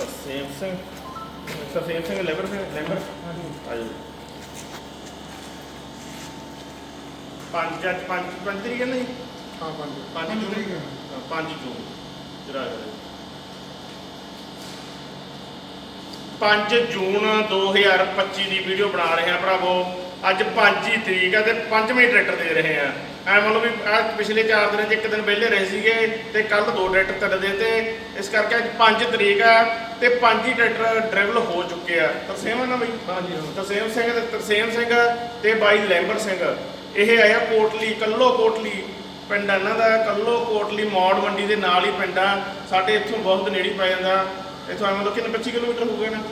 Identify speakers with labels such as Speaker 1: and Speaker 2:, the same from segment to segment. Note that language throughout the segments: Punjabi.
Speaker 1: Tarsem Singh. Tarsem Singh labour Singh labour? ਆਜੋ ਪੰਜ ਅੱਜ ਪੰਜ ਪੰਜ ਤਰੀਕ ਹੈ ਨਾ ਜੀ?
Speaker 2: ਹਾਂ ਪੰਜ।
Speaker 1: ਪੰਜ
Speaker 2: ਪੰਜ
Speaker 1: ਜੂਨ?
Speaker 2: ਤਰੀਕ ਹੈ।
Speaker 1: ਹਾਂ, ਪੰਜ ਜੂਨ। ਜਰਾ ਜਰਾ 5 ਜੂਨ 2025 ਦੀ ਵੀਡੀਓ ਬਣਾ ਰਹੇ ਆ ਭਰਾਵੋ। ਅੱਜ 5 ਹੀ ਤਰੀਕ ਹੈ ਤੇ 5ਵੇਂ ਟਰੈਕਟਰ ਦੇ ਰਹੇ ਆ ਐ ਮੰਨ ਲਓ ਵੀ ਆ ਪਿਛਲੇ 4 ਦਿਨਾਂ 'ਚ ਇੱਕ ਦਿਨ ਵਿਹਲੇ ਰਹੇ ਸੀਗੇ ਤੇ ਕੱਲ ਦੋ ਟਰੈਕਟਰ ਤੜ ਦੇ ਤੇ ਇਸ ਕਰਕੇ ਅੱਜ 5 ਤਰੀਕ ਆ ਤੇ 5 ਹੀ ਟਰੈਕਟਰ ਡਰਾਈਵਲ ਹੋ ਚੁੱਕੇ ਆ। ਤਰਸੇਮ ਆ ਨਾ ਬਈ?
Speaker 2: ਹਾਂਜੀ ਹਾਂ।
Speaker 1: ਤਰਸੇਮ ਸਿੰਘ ਤੇ ਤਰਸੇਮ ਸਿੰਘ ਤੇ ਬਾਈ ਲੈਂਬਰ ਸਿੰਘ। ਇਹ ਆਇਆ ਕੋਟਲੀ ਕੱਲੋ ਕੋਟਲੀ ਪਿੰਡ ਇਹਨਾਂ ਦਾ ਕੱਲੋ ਕੋਟਲੀ ਮੌੜ ਮੰਡੀ ਦੇ ਨਾਲ ਹੀ ਪਿੰਡ ਆ। ਸਾਡੇ ਇੱਥੋਂ ਬਹੁਤ ਨੇੜੇ ਹੀ ਪੈ ਜਾਂਦਾ। ਇੱਥੋਂ ਐਵੇਂ ਲੋ ਕਿੰਨੇ 25 ਕਿਲੋਮੀਟਰ ਹੋਊਗਾ ਨਾ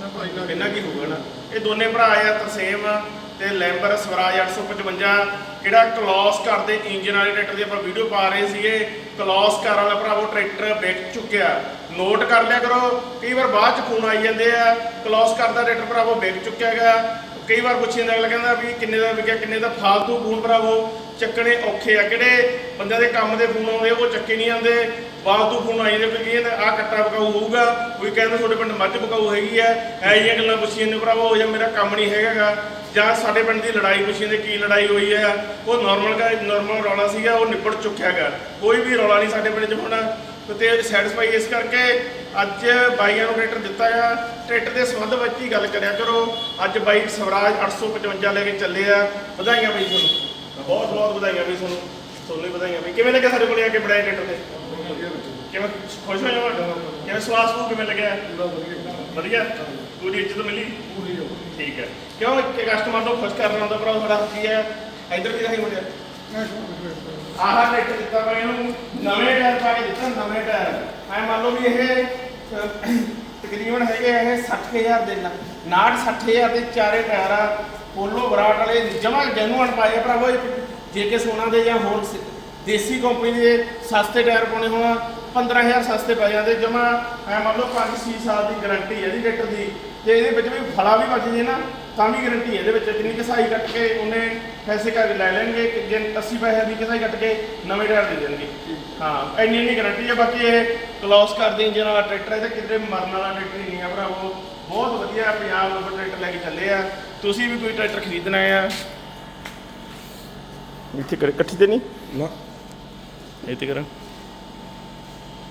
Speaker 2: ਨਾ ਭਾਈ ਨਾ
Speaker 1: ਇੰਨਾ ਕੀ ਹੋਊਗਾ ਨਾ? ਇਹ ਦੋਨੇ ਭਰਾ ਆ ਤਰਸੇਮ ਤੇ ਲੈਂਬਰ ਸਵਰਾਜ 855 ਜਿਹੜਾ ਕਲੌਸ ਕਰਦੇ ਇੰਜਨ ਵਾਲੇ ਟਰੈਕਟਰ ਦੀ ਆਪਾਂ ਵੀਡੀਓ ਪਾ ਰਹੇ ਸੀਗੇ, ਕਲੌਸ ਕਾਰ ਵਾਲਾ ਭਰਾਵੋ ਟਰੈਕਟਰ ਵਿਕ ਚੁੱਕਿਆ। ਨੋਟ ਕਰ ਲਿਆ ਕਰੋ, ਕਈ ਵਾਰ ਬਾਅਦ ਚ ਫੋਨ ਆਈ ਜਾਂਦੇ ਆ, ਕਲੌਸ ਕਰਦਾ ਟਰੈਕਟਰ ਭਰਾਵੋ ਵਿਕ ਚੁੱਕਿਆ ਹੈਗਾ। ਕਈ ਵਾਰ ਪੁੱਛੀ ਜਾਂਦਾ, ਅਗਲਾ ਕਹਿੰਦਾ ਵੀ ਕਿੰਨੇ ਦਾ ਵਿਕਿਆ, ਕਿੰਨੇ ਦਾ ਫਾਲਤੂ ਫੋਨ ਭਰਾਵੋ, ਚੱਕਣੇ ਔਖੇ ਆ। ਕਿਹੜੇ ਬੰਦਿਆਂ ਦੇ ਕੰਮ ਦੇ ਫੋਨ ਆਉਂਦੇ ਉਹ ਚੱਕੇ ਨਹੀਂ ਆਉਂਦੇ ਫਾਲਤੂ ਫੋਨ ਆਈ ਜਾਂਦੇ, ਕੋਈ ਕਹਿੰਦਾ ਆ ਕੱਟਾ ਬਕਾਊ ਹੋਊਗਾ। ਕੋਈ ਕਹਿੰਦਾ, ਤੁਹਾਡੇ ਪਿੰਡ ਮੱਝ ਬਕਾਊ ਹੈਗੀ ਆ। ਐ ਜਿਹੀਆਂ ਗੱਲਾਂ ਪੁੱਛੀ ਜਾਂਦੇ, ਭਰਾਵੋ ਜਾਂ ਮੇਰਾ ਕੰਮ ਨਹੀਂ ਹੈਗਾਗਾ। ਜਾਂ ਸਾਡੇ ਪਿੰਡ ਦੀ ਲੜਾਈ ਪੁੱਛੀ ਜਾਂਦੇ, ਕੀ ਲੜਾਈ ਹੋਈ ਆ? ਉਹ ਨਾਰਮਲ ਦਾ ਨਾਰਮਲ ਰੌਲਾ ਸੀਗਾ, ਉਹ ਨਿਪਟ ਚੁੱਕਿਆ ਹੈਗਾ ਕੋਈ ਵੀ ਰੌਲਾ ਨਹੀਂ ਸਾਡੇ ਪਿੰਡ 'ਚ ਹੋਣਾ। ਤੇ ਸੈਟੀਸਫਾਈ ਇਸ ਕਰਕੇ ਅੱਜ ਬਾਈਆਂ ਨੂੰ ਟਰੈਕਟਰ ਦਿੱਤਾ ਗਿਆ। ਟਰੈਕਟਰ ਦੇ ਸੰਬੰਧ ਵਿੱਚ ਹੀ ਗੱਲ ਕਰਿਆ ਕਰੋ। ਅੱਜ ਬਾਈ ਸਵਰਾਜ 855 ਲੈ ਕੇ ਚੱਲੇ ਆ। ਵਧਾਈਆਂ ਬਈ ਤੁਹਾਨੂੰ। ਬਹੁਤ ਬਹੁਤ ਵਧਾਈਆਂ ਬਈ ਤੁਹਾਨੂੰ। ਤੁਹਾਨੂੰ ਵਧਾਈਆਂ ਬਈ। ਕਿਵੇਂ ਲੱਗਿਆ ਸਾਡੇ ਕੋਲੇ ਆ ਕੇ ਬੜਾਏ ਟਰੈਕਟਰ ਤੇ ਕਿਵੇਂ ਖੁਸ਼ ਹੋ? ਜਾਵਾਂ ਕਿਵੇਂ ਸਵਾਸ ਨੂੰ ਕਿਵੇਂ ਲੱਗਿਆ?
Speaker 2: ਵਧੀਆ।
Speaker 1: ਪੂਰੀ ਇੱਜ਼ਤ ਮਿਲੀ?
Speaker 2: ਪੂਰੀ
Speaker 1: ਠੀਕ ਹੈ। ਕਿਉਂ ਇੱਕ ਕਸਟਮਰ ਨੂੰ ਖੁਸ਼ ਕਰਨਾ ਹੁੰਦਾ ਭਰਾ ਸਾਡਾ ਕੀ ਹੈ? ਇੱਧਰ ਵੀ ਰਹੀ ਮੁੰਡਿਆ। ਆਹ ਟਰੈਕਟਰ ਦਿੱਤਾ ਮੈਂ ਇਹਨੂੰ ਨਵੇਂ ਟਾਇਰ ਪਾ ਕੇ ਦਿੱਤਾ ਨਵੇਂ ਟਾਇਰ। ਐ ਮੰਨ ਲਓ ਵੀ ਇਹ ਅਹ, ਤਕਰੀਬਨ ਹੈਗੇ ਆ ਇਹ 60000 ਦੇ ਨਾਲ 69 60000 ਦੇ ਚਾਰੇ ਟਾਇਰ ਆ। ਪੋਲੋ ਬਰਾਟ ਵਾਲੇ ਜਮਾ ਜੈਨੂਅਨ ਪਾਏ ਆ ਭਰਾਵੋ ਜੇ ਕੇ ਸੋਨਾ ਦੇ ਜਾਂ ਹੋਰ ਸ- ਦੇਸੀ ਕੰਪਨੀ ਦੇ ਸਸਤੇ ਟਾਇਰ ਪਾਉਣੇ ਹੋਣ 15000 ਸਸਤੇ ਪੈ ਜਾਂਦੇ ਜਮਾ ਐ ਮੰਨ ਲਓ 5-6 ਸਾਲ ਦੀ ਗਾਰੰਟੀ ਹੈ ਇਹਦੀ ਟਰੈਕਟਰ ਦੀ। ਜੇ ਇਹਦੇ ਵਿੱਚ ਵੀ ਫਲਾ ਵੀ ਵੱਜ ਜੇ ਨਾ ਤਾਂ ਵੀ ਗਾਰੰਟੀ ਹੈ ਇਹਦੇ ਵਿੱਚ ਜਿੰਨੀ ਕਸਾਈ ਕੱਟ ਕੇ ਉਹਨੇ ਪੈਸੇ ਕਰਕੇ ਲੈ ਲੈਣਗੇ ਕਿ ਜੇ 80 ਪੈਸੇ ਦੀ ਕਸਾਈ ਕੱਟ ਕੇ ਨਵੇਂ ਟਾਇਰ ਦੇ ਦੇਣਗੇ। ਹਾਂ ਇੰਨੀ ਇੰਨੀ ਗਾਰੰਟੀ ਹੈ ਬਾਕੀ ਇਹ ਕਲੋਸ ਕਰਦੇ ਇੰਜਨ ਵਾਲਾ ਟਰੈਕਟਰ ਹੈ ਤੇ ਕਿਤੇ ਮਰਨ ਵਾਲਾ ਟਰੈਕਟਰ ਨਹੀਂ ਆ ਭਰਾਵੋ। ਬਹੁਤ ਵਧੀਆ ਪੰਜਾਬ ਨੰਬਰ ਟਰੈਕਟਰ ਲੈ ਕੇ ਚੱਲੇ ਆ। ਤੁਸੀਂ ਵੀ ਕੋਈ ਟਰੈਕਟਰ ਖਰੀਦਣਾ ਆ? ਇੱਥੇ ਕਰ ਇਕੱਠੀ ਤੇ ਨਹੀਂ?
Speaker 2: ਨਾ।
Speaker 1: ਇੱਥੇ ਕਰਾਂ।